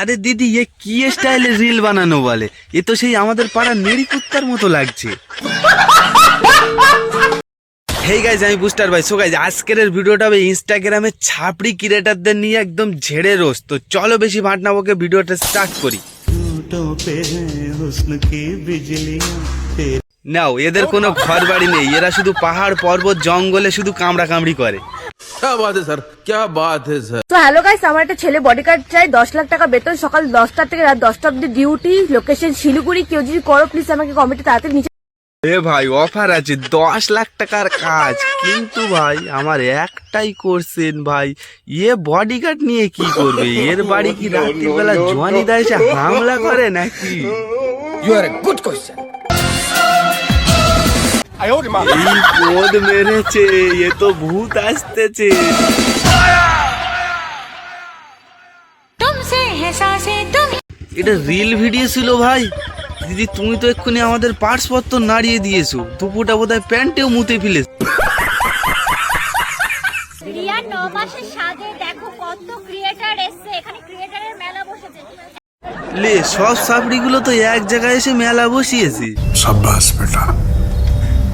আরে দিদি, এ কি স্টাইলে রিল বানানো বলে? এ তো সেই আমাদের পাড়ার নেড়ি কুত্তার মতো লাগছে। হেই গাইজ আমি বুস্টার ভাই। সো গাইজ আজকের ভিডিওটা হবে ইনস্টাগ্রামে ছাপড়ি ক্রিয়েটারদের নিয়ে একদম ঝেড়ে রোস তো চলো বেশি ভাট না ওকে ভিডিওটা স্টার্ট করি। নাও এদের কোনো ঘর বাড়ি নেই। এরা শুধু পাহাড়, পর্বত, জঙ্গলে শুধু কামড়া কামড়ি করে। হ্যালো গাইস আমার একটা ছেলে চাই দশ লাখ টাকা বেতন সকাল থেকে রাত দশটা অব্দি ডিউটি শিলিগুড়ি কেউ যদি করো প্লিজ আমাকে ভাই অফার আছে দশ লাখ টাকার কাজ। কিন্তু ভাই আমার একটাই কোর্সেন ভাই এ বডিগার্ড নিয়ে কি করবে? এর বাড়ি কি রাত্রিবেলা জোয়ানিদা এসে হামলা করে নাকি? গুড কোয়েশ্চেন বোধ মেরেছে এ তো ভূত আসতেছে। এটা রিল ভিডিও ছিল ভাই। দিদি তুমি তো এক্ষুনি আমাদের পার্সপত্র নাড়িয়ে দিয়েছ। দুপুরটা বোধহয় প্যান্টেও মুতে ফেলেছ। লে সব সাপড়িগুলো তো এক জায়গায় এসে মেলা বসিয়েছে। সাব্বাস বেটা।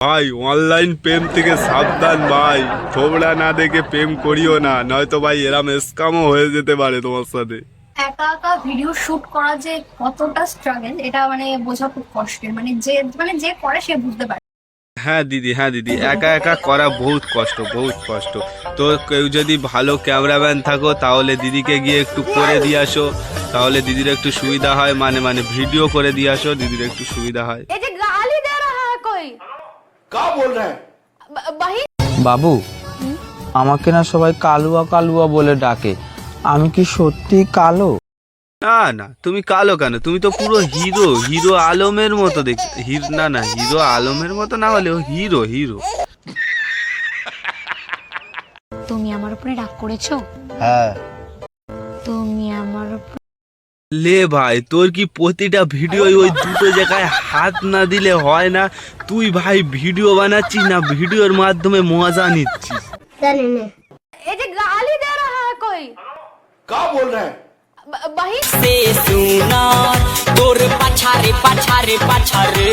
ভাই অনলাইন প্রেম থেকে সাবধান ভাই। থোবড়া না দেখে প্রেম করিও না নয়তো ভাই এরাম স্কামও হয়ে যেতে পারে তোমার সাথে। একা একা ভিডিও শুট করা যে কতটা স্ট্রাগল এটা মানে বোঝা খুব কষ্টের। মানে যে মানে যে করে সে বুঝতে পারে। হ্যাঁ দিদি হ্যাঁ দিদি একা একা করা বহুত কষ্ট বহুত কষ্ট। তো কেউ যদি ভালো ক্যামেরাম্যান থাকো তাহলে দিদিকে গিয়ে একটু করে দিয়ে আসো। তাহলে দিদির একটু সুবিধা হয় মানে মানে ভিডিও করে দিয়ে আসো দিদির একটু সুবিধা হয়। এই যে গালি দে রাহা হ্যায় কোই? क्या बोल रहे हैं বাহি বাবু আমাকে না সবাই কালুয়া কালুয়া বলে ডাকে আমি কি সত্যি কালো না না তুমি কালো কেন তুমি তো পুরো হিরো হিরো আলমের মতো দেখ হির না না হিরো আলমের মতো না হলেও হিরো হিরো তুমি আমার উপরে রাগ করেছো হ্যাঁ তুমি আমার উপর লে ভাই তোর কি প্রতিটা ভিডিও ওই দুটো জায়গায় হাত না দিলে হয় না? তুই ভাই ভিডিও বানাচ্ছিস না ভিডিওর মাধ্যমে মজা নিচ্ছিস। গালি দে রহা কই? কা বল রহে ভাই সে সুনা তোর পাছারে পাছারে পাছারে।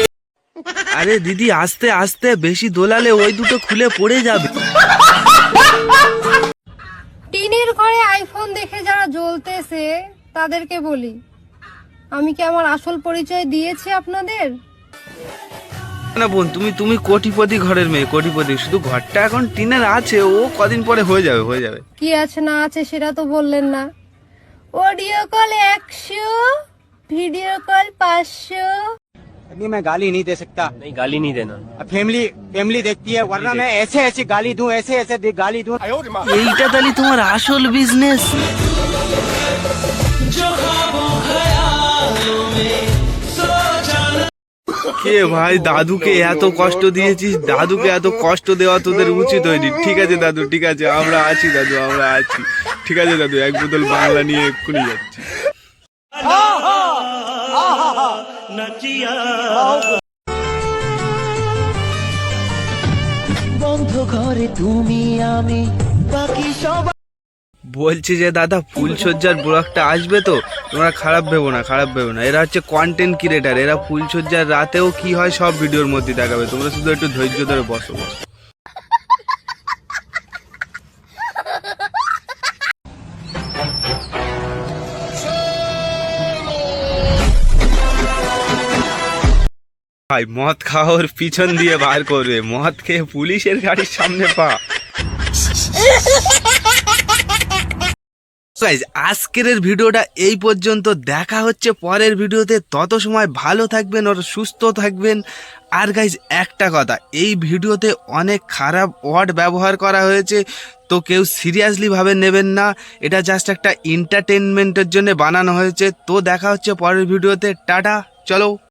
আরে দিদি আস্তে আস্তে বেশি দোলালে ওই দুটো খুলে পড়ে যাবে। টিনের ঘরে আইফোন দেখে যারা জ্বলতেছে তাদেরকে বলি আমি কি আমার আসল পরিচয় দিয়েছি আপনাদের না বোন তুমি তুমি কোটিপতি ঘরের মেয়ে কোটিপতি শুধু ঘরটা এখন টিনের আছে ও কদিন পরে হয়ে যাবে হয়ে যাবে কি আছে না আছে সেটা তো বললেন না অডিও কল একশো ভিডিও কল পাঁচশো नहीं मैं गाली नहीं दे सकता नहीं गाली नहीं देना फैमिली फैमिली देखती है वरना मैं ऐसे ऐसे गाली दूं ऐसे ऐसे दे- गाली दूं এইটা তাহলে তোমার আসল বিজনেস কে ভাই, দাদুকে এত কষ্ট দিয়েছিস? দাদুকে এত কষ্ট দেওয়া তোদের উচিত হয়নি। ঠিক আছে, দাদু, ঠিক আছে, আমরা আছি, দাদু, আমরা আছি। ঠিক আছে, দাদু, এক বোতল বাংলা নিয়ে এক্ষুনি যাচ্ছি। বলছি যে, দাদা ফুলসজ্জার ব্লগটা আসবে তো? তোমরা খারাপ ভেবো না, খারাপ ভেবো না। এরা হচ্ছে কন্টেন্ট ক্রিয়েটার এরা ফুলসজ্জার রাতেও কি হয় সব ভিডিওর মধ্যে দেখাবে। তোমরা শুধু একটু ধৈর্য ধরে বসো বসো। ভাই, মদ খাওয়ার পিছন দিয়ে বার করবে। মদ খেয়ে পুলিশের গাড়ির সামনে পা। গাইজ আজকের ভিডিওটা এই পর্যন্ত। দেখা হচ্ছে পরের ভিডিওতে। তত সময় ভালো থাকবেন আর সুস্থ থাকবেন। আর গাইজ একটা কথা, এই ভিডিওতে অনেক খারাপ ওয়ার্ড ব্যবহার করা হয়েছে। তো কেউ সিরিয়াসলি ভাবে নেবেন না। এটা জাস্ট একটা এন্টারটেনমেন্টের জন্য বানানো হয়েছে। তো দেখা হচ্ছে পরের ভিডিওতে। টাটা, চলো।